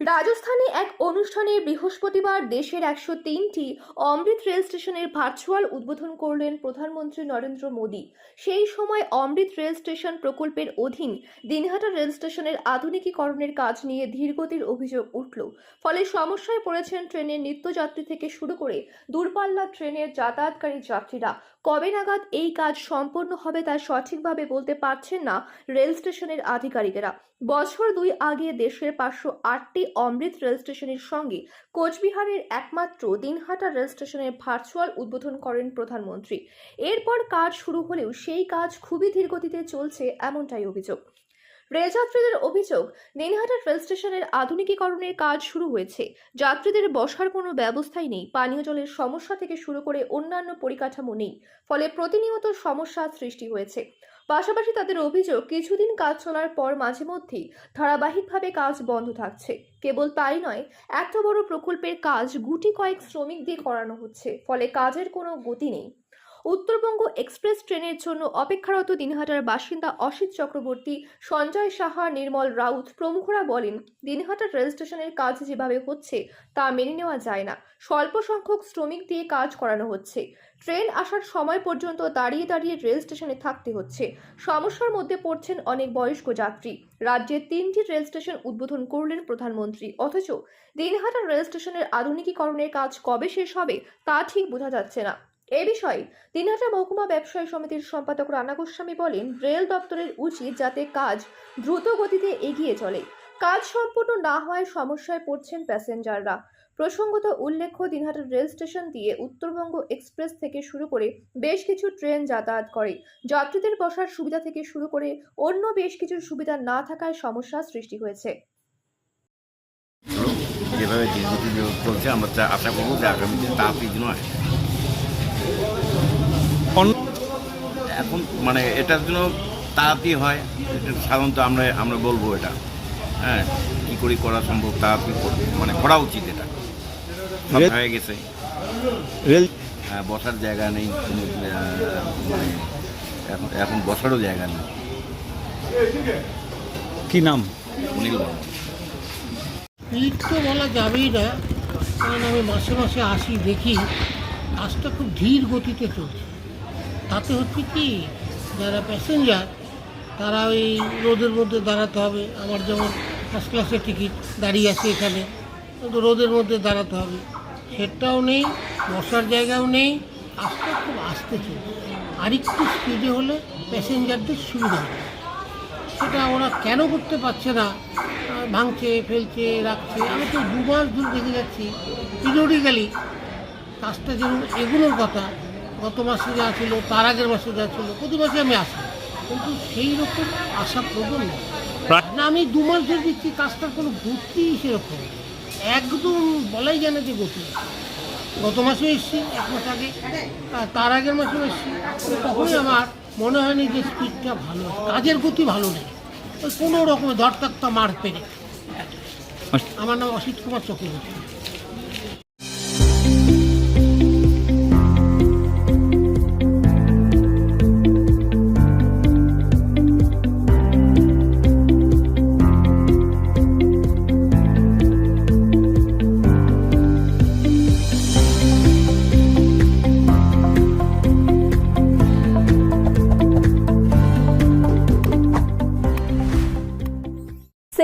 রাজস্থানে এক অনুষ্ঠানে বৃহস্পতিবার দেশের একশো তিনটি অমৃত রেল স্টেশনের ভার্চুয়াল উদ্বোধন করলেন প্রধানমন্ত্রী নরেন্দ্র মোদী। সেই সময় অমৃত রেল স্টেশন প্রকল্পের অধীন দিনহাটা রেল স্টেশনের আধুনিকীকরণের কাজ নিয়ে ধীরগতির অভিযোগ উঠল। ফলে সমস্যায় পড়েছেন ট্রেনের নিত্যযাত্রী থেকে শুরু করে দূরপাল্লার ট্রেনের যাতায়াতকারী যাত্রীরা। কবে নাগাদ এই কাজ সম্পন্ন হবে তা সঠিকভাবে বলতে পারছেন না রেল স্টেশনের আধিকারিকেরা। বছর দুই আগে দেশের পাঁচশো আটটি অমৃত রেল স্টেশনের সঙ্গে কোচবিহারের একমাত্র দিনহাটা রেল স্টেশনের ভার্চুয়াল উদ্বোধন করেন প্রধানমন্ত্রী। এরপর কাজ শুরু হলেও সেই কাজ খুবই ধীরগতিতে চলছে এমনটাই অভিযোগ। রেলযাত্রীদের অভিযোগ দিনহাটা রেল স্টেশনের আধুনিকীকরণের কাজ শুরু হয়েছে। যাত্রীদের বসার কোনো ব্যবস্থাই নেই। পানীয় জলের সমস্যা থেকে শুরু করে অন্যান্য পরিকাঠামো নেই। ফলে প্রতিনিয়ত সমস্যার সৃষ্টি হয়েছে। পাশাপাশি তাদের অভিযোগ, কিছুদিন কাজ চলার পর মাঝে মধ্যেই ধারাবাহিকভাবে কাজ বন্ধ থাকছে। কেবল তাই নয়, এত বড় প্রকল্পের কাজ গুটি কয়েক শ্রমিক দিয়ে করানো হচ্ছে। ফলে কাজের কোনো গতি নেই। উত্তরবঙ্গ এক্সপ্রেস ট্রেনের জন্য অপেক্ষারত দিনহাটার বাসিন্দা অসিত চক্রবর্তী, সঞ্জয় সাহা, নির্মল রাউত প্রমুখরা বলেন দিনহাটার রেল স্টেশনের কাজ যেভাবে হচ্ছে তা মেনে নেওয়া যায় না। স্বল্প সংখ্যক শ্রমিক দিয়ে কাজ করানো হচ্ছে। ট্রেন আসার সময় পর্যন্ত দাঁড়িয়ে দাঁড়িয়ে রেল স্টেশনে থাকতে হচ্ছে। সমস্যার মধ্যে পড়ছেন অনেক বয়স্ক যাত্রী। রাজ্যের তিনটি রেল স্টেশন উদ্বোধন করলেন প্রধানমন্ত্রী। অথচ দিনহাটা রেল স্টেশনের আধুনিকীকরণের কাজ কবে শেষ হবে তা ঠিক বোঝা যাচ্ছে না। এ বিষয়ে দিনহাটা মহকুমা ব্যবসায়ী সমিতির সম্পাদক রানা গোস্বামী বলেন, রেল দপ্তরের উচিত যাতে কাজ দ্রুত গতিতে এগিয়ে চলে। কাজ সম্পূর্ণ না হওয়ায় সমস্যায় পড়ছেন প্যাসেঞ্জাররা। প্রসঙ্গত উল্লেখ্য দিনহাটার রেল স্টেশন দিয়ে উত্তরবঙ্গ এক্সপ্রেস থেকে শুরু করে বেশ কিছু ট্রেন যাতায়াত করে। যাত্রীদের বসার সুবিধা থেকে শুরু করে অন্য বেশ কিছু সুবিধা না থাকায় সমস্যার সৃষ্টি হয়েছে। যেভাবে চলছে, আমরা আশা করব যে আগামী দিন তাড়াতাড়ি যেন আসে অন- এখন মানে এটার জন্য তাড়াতাড়ি হয়। এটা সাধারণত আমরা আমরা বলব এটা। হ্যাঁ কী করে করা সম্ভব তাড়াতাড়ি মানে করা উচিত এটা। সব হয়ে গেছে। রেল হ্যাঁ, বসার জায়গা নেই কোনো মানে এখন এখন বসারও জায়গা নেই। কি নাম? অনিল তো বলা যাবেই না কারণ আমি মাসে মাসে আসি দেখি। কাজটা খুব ধীর গতিতে চলছে। তাতে হচ্ছে কি, যারা প্যাসেঞ্জার তারা ওই রোদের মধ্যে দাঁড়াতে হবে। আমার যেমন ফার্স্ট ক্লাসের টিকিট দাঁড়িয়ে আছে এখানে, কিন্তু রোদের মধ্যে দাঁড়াতে হবে। সেটাও নেই, বসার জায়গাও নেই কাজটা খুব আস্তে চলছে আর একটু স্পিডে হলে প্যাসেঞ্জারদের সুবিধা হবে। সেটা ওরা কেন করতে পারছে না? ভাঙছে, ফেলছে, রাখছে। আমি তো দু মাস ধরে দেখে যাচ্ছি। পিরিয়ডিক্যালি কাজটা যেমন এগুলোর কথা গত মাসে যা ছিল তার আগের মাসে যা ছিল প্রতি মাসে আমি আসি। কিন্তু সেই রকম আশা করব না। আমি দু মাস ধরে দিচ্ছি কাজটার কোনো গতি সেরকম একদম বলাই যায় না যে গতি। গত মাসেও এসেছি এক মাস আগে। তার আগের মাসেও এসেছি। তখনই আমার মনে হয়নি যে স্পিডটা ভালো কাজের গতি ভালো নেই। ওই কোনো রকমের ধরতাক্তা মার পেরে। আমার নাম অসিত কুমার চক্রবর্তী।